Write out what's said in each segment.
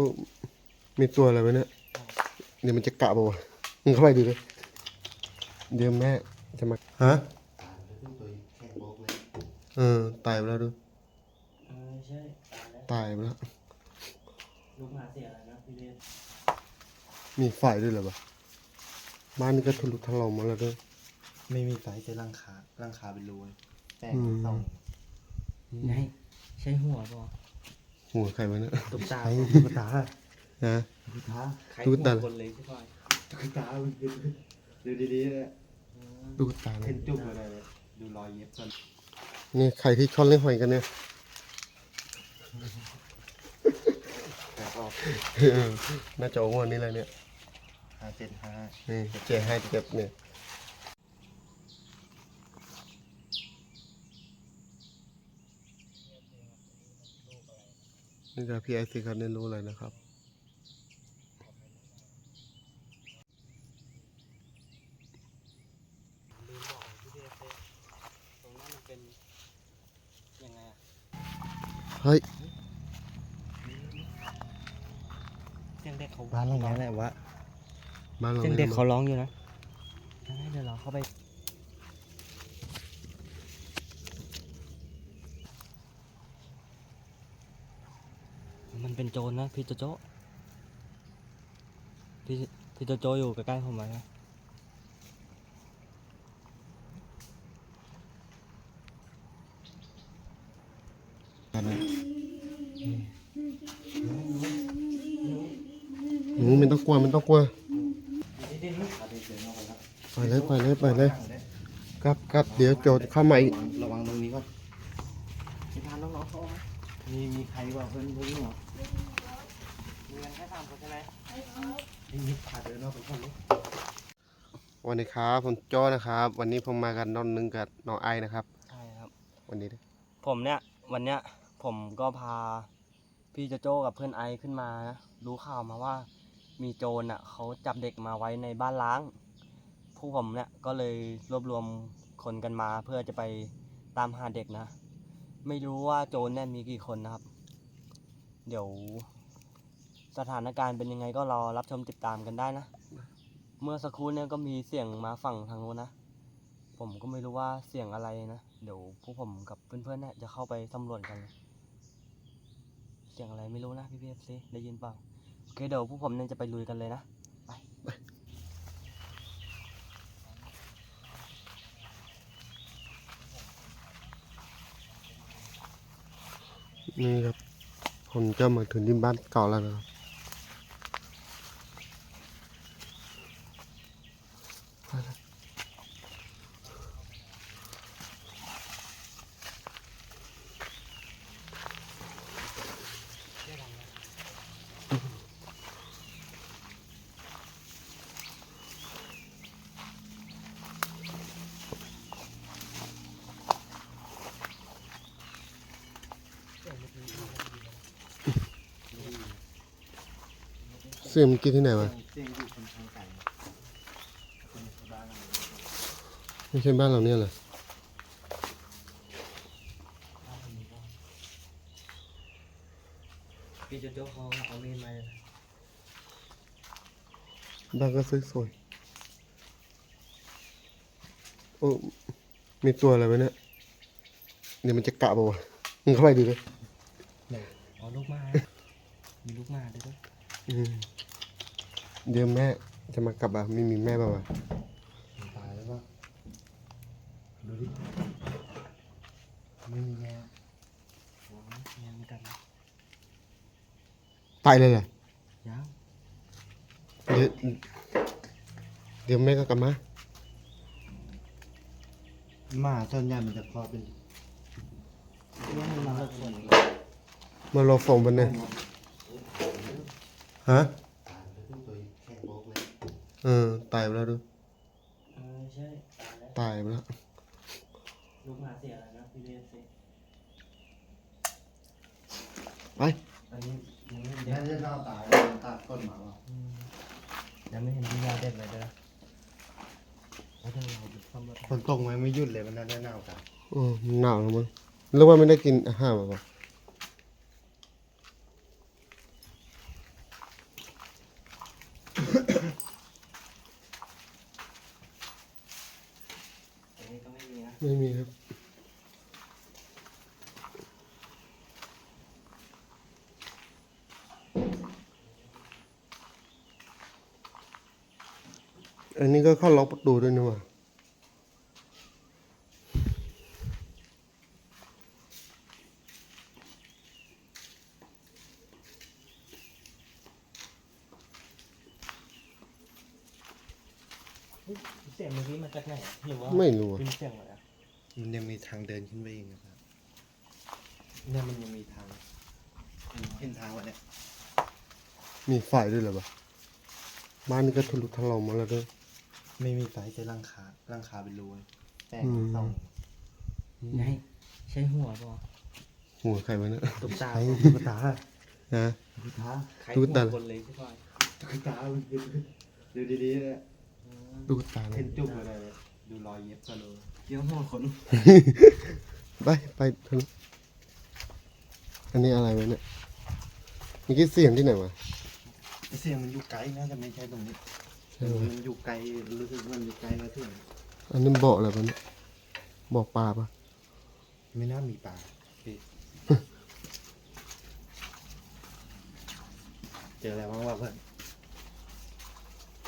อ้มีตัวอะไรไว้เนี่ย เดี๋ยวมันจะกะเปล่าวะมึงเข้าไปดูเลยเดี๋ยวแม่จะมา ฮะ เออ ตายไปแล้วดูเออใช่ตายแล้วตายไปแล้ว ลูกหมาเสียแล้วนะพี่เบสมีไฟด้วยเหรอวะบ้านนี้ก็ทะลุทะลอมหมาแล้วด้วย ไม่มีไฟจะร่างคาร่างคาเป็นรูเลยแป้งอืมต้อง ไงใช่หัวปะ หัวใครวะเนี่ยตุ๊กตาใช้ตุ๊กตาฮะตุ๊กตาใครตุ๊หักวตาคนเลยใช่ปะตุ๊กตาดูดูดีๆเลยดูตาเลเห็ยนจุกเลยเลยดูรอยเย็บก่อนนี่ใครที่ชอบเล่นหอยกันเนี่ยแต่ก็เออน่าจะโอ้วนนี่เลยเนี่ยห้าเจ็ดห้านี่เจ๊ให้เก็บเนี่ย นี่จะพี่ไอซีคันได้รู้เลยนะครับ ลืมบอกพี่เบสเลยตรงนั้นมันเป็นยังไงอะเฮ้ยเสียงเด็กเขาบ้านหลังนี้แหละวะบ้านเราเสียงไม่เด็กได้เขาร้องอยู่นะงั้นเดี๋ยวเราเข้าไป มันเป็นโจรนะพี่โจโจพี่พี่โจโจอยู่ใกล้ๆผมไหมนะหนูไม่ต้องกลัวมันต้องกลัวไปเลยไปเลยไปเลยครับครับเดี๋ยวโจรเข้ามาอีก ระวังตรงนี้ก่อนพี่พาน้องๆเข้ามามีมีใครว่าเพื่อนเพื่อนเหรอ วันนี้ครับผมโจ้นะครับ วันนี้ผมมากันน้องนึงกับน้องไอนะครับ ใช่ครับ วันนี้ผมเนี่ยวันเนี้ยผมก็พาพี่โจโจ้กับเพื่อนไอขึ้นมานะรู้ข่าวมาว่ามีโจรอะเขาจับเด็กมาไว้ในบ้านล้าง ผู้ผมเนี่ยก็เลยรวบรวมคนกันมาเพื่อจะไปตามหาเด็กนะ ไม่รู้ว่าโจรเนี่ยมีกี่คนนะครับ เดี๋ยว สถานการณ์เป็นยังไงก็รอรับชมติดตามกันได้นะ เมื่อสักครู่เนี่ยก็มีเสียงมาฝั่งทางโน้นนะ ผมก็ไม่รู้ว่าเสียงอะไรนะ เดี๋ยวพวกผมกับเพื่อนๆเนี่ยจะเข้าไปสำรวจกัน เสียงอะไรไม่รู้นะพี่พีเอฟซีได้ยินเปล่า โอเคเดี๋ยวพวกผมเนี่ยจะไปลุยกันเลยนะ ไปนี่ครับผมจะมาถึงที่บ้านเก่าแล้วนะครับไปเลยเสี ยงเมื่อกี้ที่ไหนวะเสียงอยู่คนทางไก่คนในบ้านหลังนี้ไม่ใช่บ้านเราเนี่ยเหรอพี่โจโจ้เขาเอามีดมาเลยบ้านก็สวยๆโอ้มีตัวอะไรไว้เนี่ยเดี๋ยวมันจะกะเปล่าวะมึงเข้าไปดูเลยอ๋อลูกหมา มีลูกหมาด้วยด้วยอืม เดี๋ยวแม่จะมากลับอะไม่มีแม่เปล่าวะมันตายแล้วก็ดูดิไม่มีแง่อ๋อยังไม่กันนะตายเลยเหรอยังเดี๋ยวเดี๋ยวแม่ก็กลับมาหมาส่วนใหญ่มันจะคลอดเป็นยังมีมาหกคนมารอฟงมันเนี่ยฮะ เออ ตายไปแล้วดูเออใช่ตายแล้วตายไปแล้วลูกหมาเสียแล้วนะพี่เบสซีไป อันนี้ยังไม่เห็นเด็แม่กจะเล่าตายตายก้นหมาว่ะอืมยังไม่เห็นที่ยาเด็ดเลยเด้อแล้วเดี๋ยวเราไปซ่อมรถฝนตกไหมไม่หยุดเลยมันน่าจะหนาวกันเออมันหนาวแล้วมั้งหรือว่าไม่ได้กินอาหารมาปะ อันนี้ก็ เข้าล็อกประตูด้วยนี่หว่าเสียงเมื่อกี้มาจากไหนอะหรือว่าไม่รู้อะเป็นเสียงอะไรอะมันยังมีทางเดินขึ้นไปอีกนะครับ เนี่ยมันยังมีทางเห็นทางวะเนี่ยมีไฟด้วยเหรอวะบ้านนี้ก็ทะลุทะลอมมาแล้วด้วย ไม่มีไฟแต่ร่างคาร่างคาเป็นรูเลยแตกอืมต้องไงใช่หัวปะวะหัวใครวะเนี่ยตุ๊กตาใช้ตุ๊กตานะตุ๊กตาใครตุ๊หักตาวคนเลยใช่ปะตุ๊กตามันดูดูดีๆเลยตุ๊กตาเลเห็ยนจุกเลยเนี่ยดูรอยเย็บก็รู้เกี่ยวหัวคนไปไปทะลุอันนี้อะไรวะเนี่ยเมื่อกี้เสียงที่ไหนวะไอเสียงมันอยู่ไกลน่าจะไม่ใช่ตรงนี้ใช่ไห มมันอยู่ไกลรู้สึกมันอยู่ไกลมาถึงอันนี้เบาะอะไรวะเนี่ยเบาะปลาปะไม่น่ามีป่าพี่เจออะไรบ้างวะเพื่อน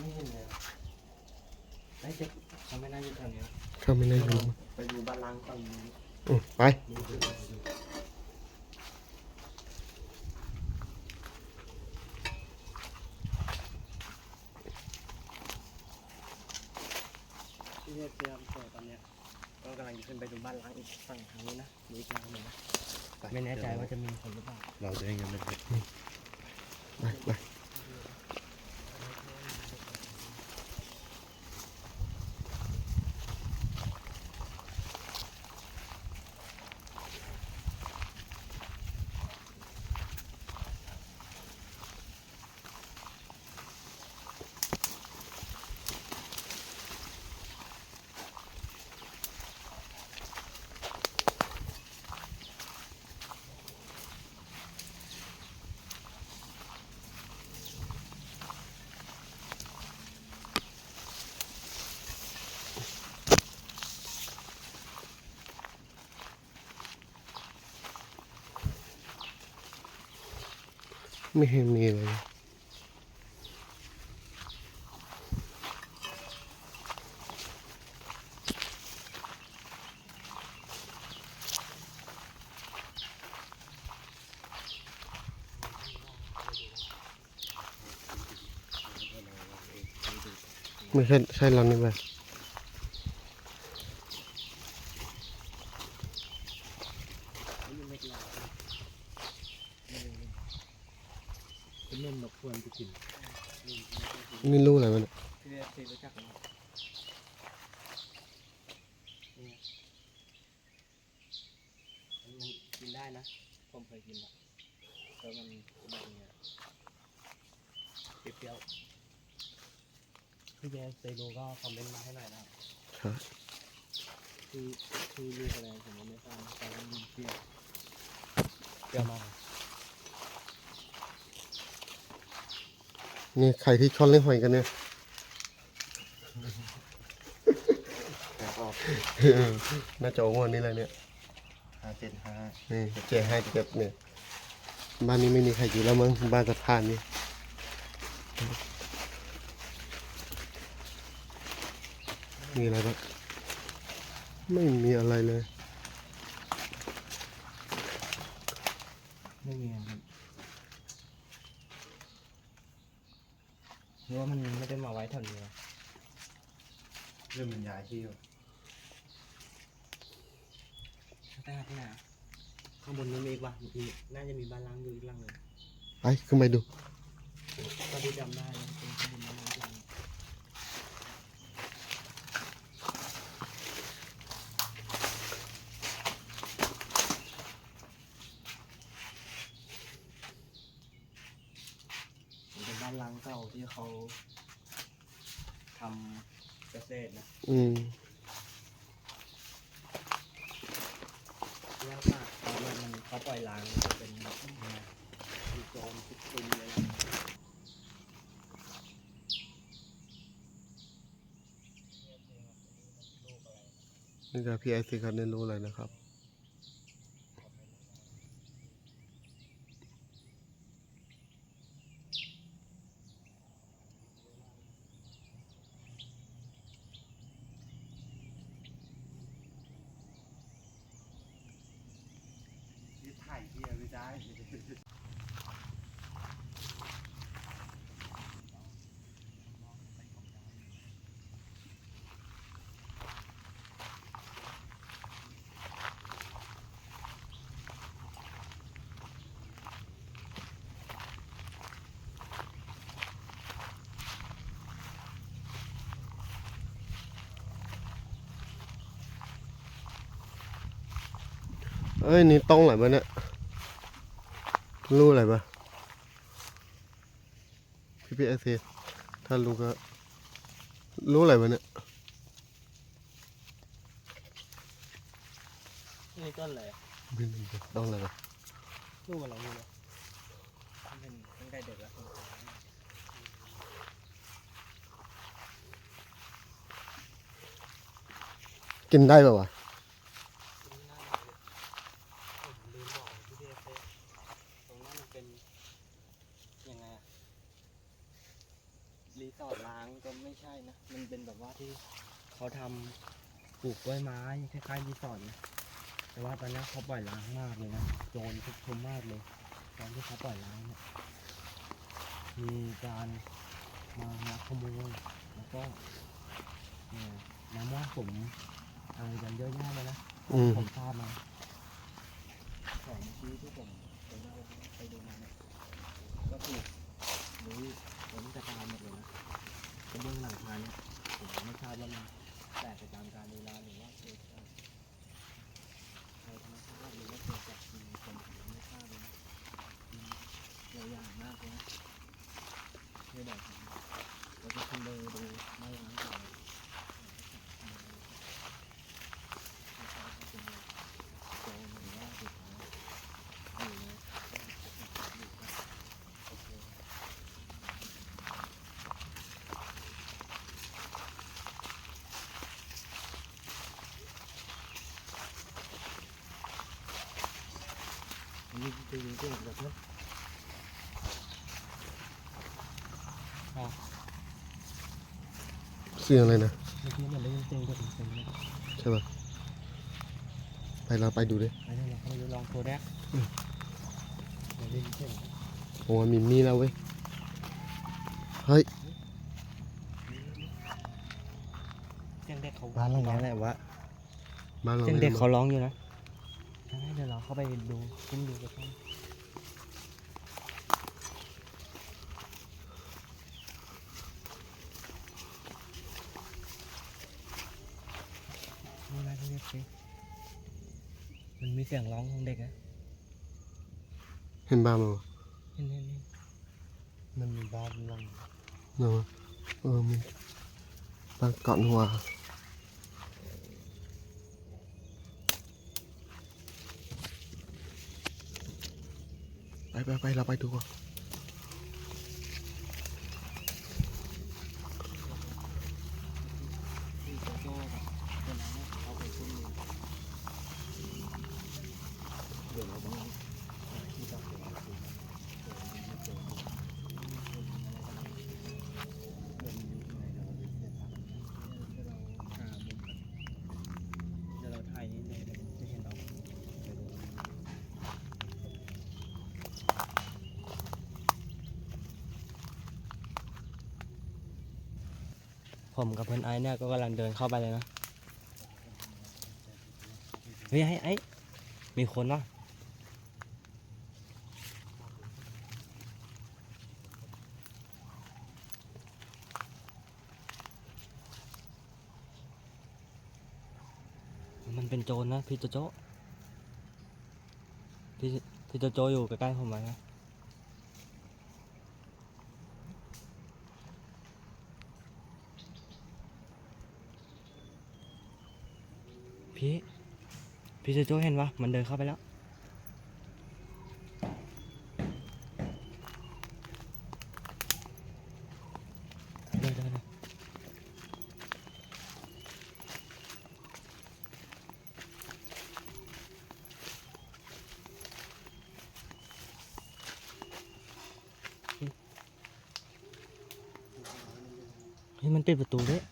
ไม่เห็นเลยอะไอ้เจ๊เขาไม่น่าอยู่แถวนี้นะเข้าไม่ได้รู้ไปดูบ้านล้างก่อนอืมไป ที่เรียกเตรียมตัวตอนเนี้ยก็กำลังจะขึ้นไปดูบ้านล้างอีกฝั่งทางนี้นะมีอีกทางหนึ่งนะไม่แน่ใจว่าจะมีคนหรือเปล่าเราจะได้เงินเลยไปไป ไม่เห็นมีเลยไม่ใช่ใช่เรานี่ไหม เป็นเล่นนกควรไปกิน นี่รู้อะไรวะเนี่ย ที่เรียกที่รู้จักไหมนี่มันกินได้นะ ผมเคยกินแล้วแล้วมันแบบเนี้ย เปรี้ยวๆพี่แกเคยดูก็คอมเมนต์มาให้หน่อยนะครับใช่คือคือลูกอะไรผมก็ไม่ทราบแต่ว่ามันเปรี้ยวเปรี้ยวมากนี่ใครที่ชอบเล่นหอยกันเนี่ย แต่ก็น่าจะโอ้วันนี้เลยเนี่ย ห้าเจ็ดห้านี่เจ๊ให้เก็บเนี่ย บ้านนี้ไม่มีใครอยู่แล้วมั้งบ้านสะพานนี่ มีอะไรบ้างไม่มีอะไรเลย ไม่มีครับหรือว่ามันไม่ได้มาไว้แถวนี้วะเรื่องมันย้ายที่วะไปหาที่ไหนอะข้างบนนู้นมีอีกวะมีน่าจะมีบ้านล้างอยู่อีกหลังหนึ่งไปขึ้นไปดูก็ที่จำได้นะเป็นข้างบนบ้านล้างอีกหลังหนึ่ง มันเป็นบ้านล้างเก่าที่เขาทำเกษตรนะอืมเรื่องมากตอนนั้นมันเขาปล่อยล้างจะเป็นแบบมีโจรทุกตุนเลยนะนี่จะพี่ไอซีครับเรียนรู้อะไรนะครับ เอ้ย นี่ต้องอะไรมาเนี่ย รู้อะไรปะพี่พี่เอซีถ้ารู้ก็ รู้อะไรมาเนี่ยนี่ต้นอะไรไม่รู้จะต้องอะไรปะลูกมันเราอยู่เลยเป็นตั้งแต่เด็กแล้วกินได้ปะวะ ผมลืมบอกพี่เดฟเลยตรงนั้นมันเป็นยังไงอะรีสอร์ทล้างก็ไม่ใช่นะ มันเป็นแบบว่าที่ เขาทำปลูกกล้วยไม้คล้ายๆรีสอร์ทนะแต่ว่าตอนนี้เขาปล่อยล้างมากเลยนะโจรทุกชุมมากเลย ตอนที่เขาปล่อยล้างเนี่ยมีการมามาขโมยแล้วก็เนี่ยมามั่วสุมอะไรกันเยอะแยะเลยนะอืมผมทราบมาของเมื่อกี้ที่ผมไปดูไปดูมาเนี่ยก็คือรู้ผมจะการหมดเลยนะกระเบื้องหลังคาเนี่ยผมไม่ทราบว่ามัน แตกไปตามการเวลาหรือว่าเกิดจากภัยธรรมชาติหรือว่าเกิดจากสิ่งคนผมไม่ทราบเลยนะอืมหลายอย่างมากเลยนะไม่บอกผมเราจะขึ้นไปดูไม่ล้างก่อนไม่ทราบว่าเป็นยังไง โจรหรือว่าเด็กน้อยอยู่ในอยู่นะโอเค อันนี้ไปดูเองแบบนั้เสียงอะไรนะเมื่อกี้มันได้ยินเสียงเด็กเสียงเลยใช่ป่ะไปเราไปดูดิไปเดี๋ยวเราเข้าไปดูลองโทรแดกอืมเดี๋ยวได้ยินเสียงโอ้ยมีมีแล้วเว้ยเฮ้ยเสียงเด็กเขาบ้านหลังนี้แหละวะบ้านเราเสียงเด็กเขาร้องอยู่นะ เดี๋ยวเราเข้าไปดูขึ้นดูกันนี่อะไรที่เรียกสิมันมีเสียงร้องของเด็กอะเห็นบ้านมั้ยวะเห็นเห็นเห็นมันมีบ้านหลังเนาะเออมีบ้านเกาะหัว ไปไปไปเราไปดูก่อน ที่โจโจ้กับคนนั้นเนี่ยเขาไปขึ้นเรือ เดี๋ยวเราต้องหาที่ตั้งตัวคือเจอไม่เจอเดี๋ยวมันอยู่ที่ไหนเดี๋ยวเราไปเสียตังค์ เดี๋ยวเราหามุมกันเดี๋ยวเราถ่ายนี่เลยเดี๋ยวจะเห็นเราเดี๋ยวดู ผมกับเพื่อนไอซ์เนี่ยก็กำลังเดินเข้าไปเลยนะเฮ้ยไอ้ไอ้มีคนวะมันเป็นโจรนะพี่โจโจพี่พี่โจโจอยู่ใกล้ๆผมไหมนะ พี่ พี่โจโจเห็นปะมันเดินเข้าไปแล้ว เดี๋ยวเดี๋ยวเลยเฮ้ยมันปิดประตูด้วย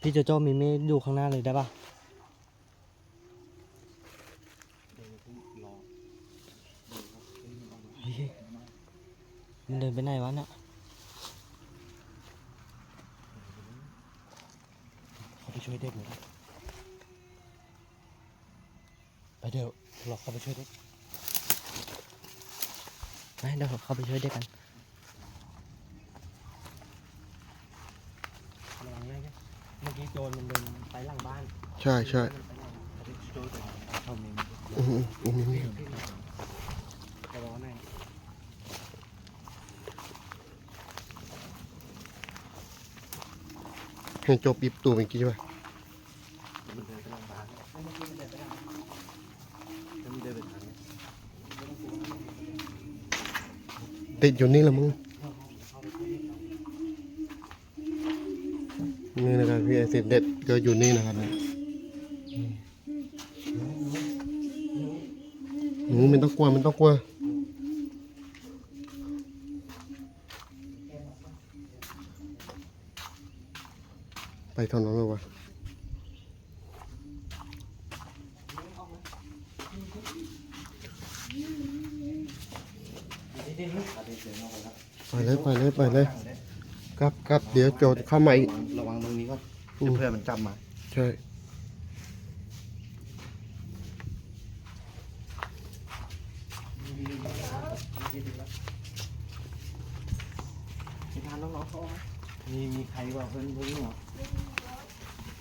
พี่เจ้าเจ้ามีไม่ดูข้างหน้าเลยได้ปะมันเดินไปไหนวะเนี่ยเขาไปช่วยเด็กหน่อยไปเดี๋ยวเราเข้าไปช่วยเด็กไปเดี๋ยวเขาไปช่วยเด็กกัน เมื่อกี้โจรมันเดินไปหลังบ้านใช่ใช่เขาไปช่วยเด็กเขามีอืมอืมอืมนี่ระวังหน่อยให้จบปิบตูเมื่อกี้ป่ะมันเดินไปทางบ้านมันเดินไปทางมันเดินไปทางนี้ติดอยู่นี่ละมึงนี่นะครับ พี่ไอซิดเด็ดก็อยู่นี่นะครับเนี่ยอืมหนูไม่ต้องกลัวไม่ต้องกลัวไปทางโน้นเลยวะไปเลยไปเลยไปเลยครับครับเดี๋ยวโจรเข้ามาอีกระวังตรงนี้ก่อน อืม เพื่อนมันจับมาใช่มีทานน้องๆเขาไหมมีมีใครว่าเพื่อนเพื่อนเหรอ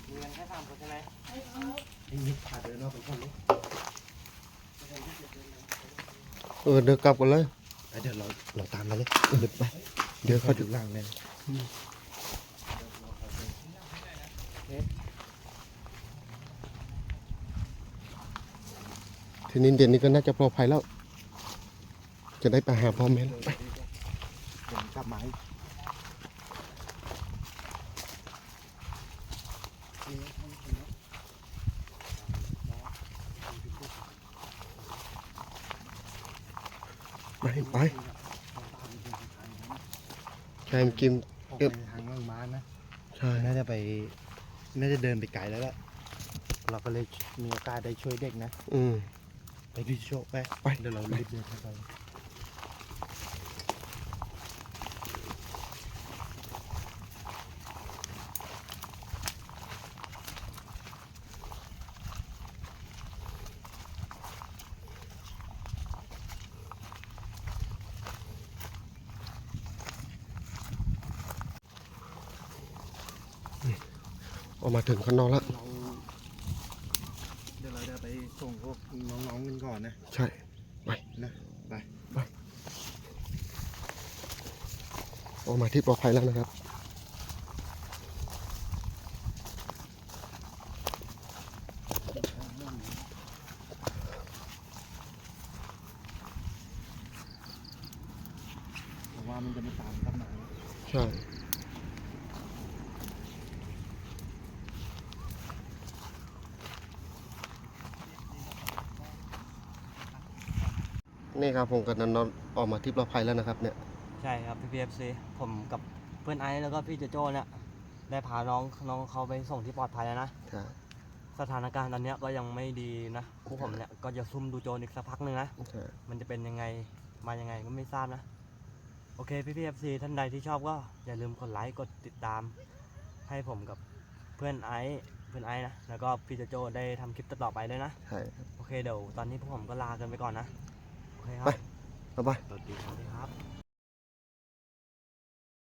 มีกันแค่สามคนใช่ไหมไอ้ยิบขาดเดินออกไปก่อนเลยเออเดี๋ยวกลับกันเลยไปเดี๋ยวเราเราตามมาเลยเดี๋ยวไปเดี๋ยวเขาเขาจะถึงหลังเล ทีนี้เด่นนี้ก็น่าจะปลอดภัยแล้ว จะได้ไปหาพ่อแม่แล้วไปเดี๋ยวมันกลับมาอีกไปไปใช่มันกินออกเอ๊ะไปทางล่างบ้านนะใช่น่าจะไป น่าจะเดินไปไกลแล้วแหละเราก็เลยมีโอกาสได้ช่วยเด็กนะ อืมไป ดูโชไปไปเดี๋ยวเรารีบเดินเข้าไปออกมาถึงข้างนอกแล้ว เราเดี๋ยวเราจะไป ส่งพวกน้องๆกันก่อนนะ ใช่นะไปออกมาที่ปลอดภัยแล้วนะครับ เพราะว่ามันจะไม่ตามกลับมา ใช่ นี่ครับผมกับนันนอนออกมาที่ปลอดภัยแล้วนะครับเนี่ยใช่ครับพี่พีเอฟซีผมกับเพื่อนไอซ์แล้วก็พี่โจโจ้เนี่ยได้พาน้องน้องเขาไปส่งที่ปลอดภัยแล้วนะใช่สถานการณ์ตอนเนี้ยก็ยังไม่ดีนะพวกผมเนี่ยก็จะซุ่มดูโจรอีกสักพักหนึ่งนะใช่มันจะเป็นยังไงมายังไงก็ไม่ทราบนะ โอเคพี่พีเอฟซีท่านใดที่ชอบก็อย่าลืมกดไลค์กดติดตาม ให้ผมกับเพื่อนไอซ์เพื่อนไอซ์นะ แล้วก็พี่โจโจ้ได้ทำคลิปต่อๆไปเลยนะ ใช่โอเคเดี๋ยวตอนนี้พวกผมก็ลากันไปก่อนนะ โอเคครัไปบบ๊ายบายสวัสดีคสรับวัสดีครับ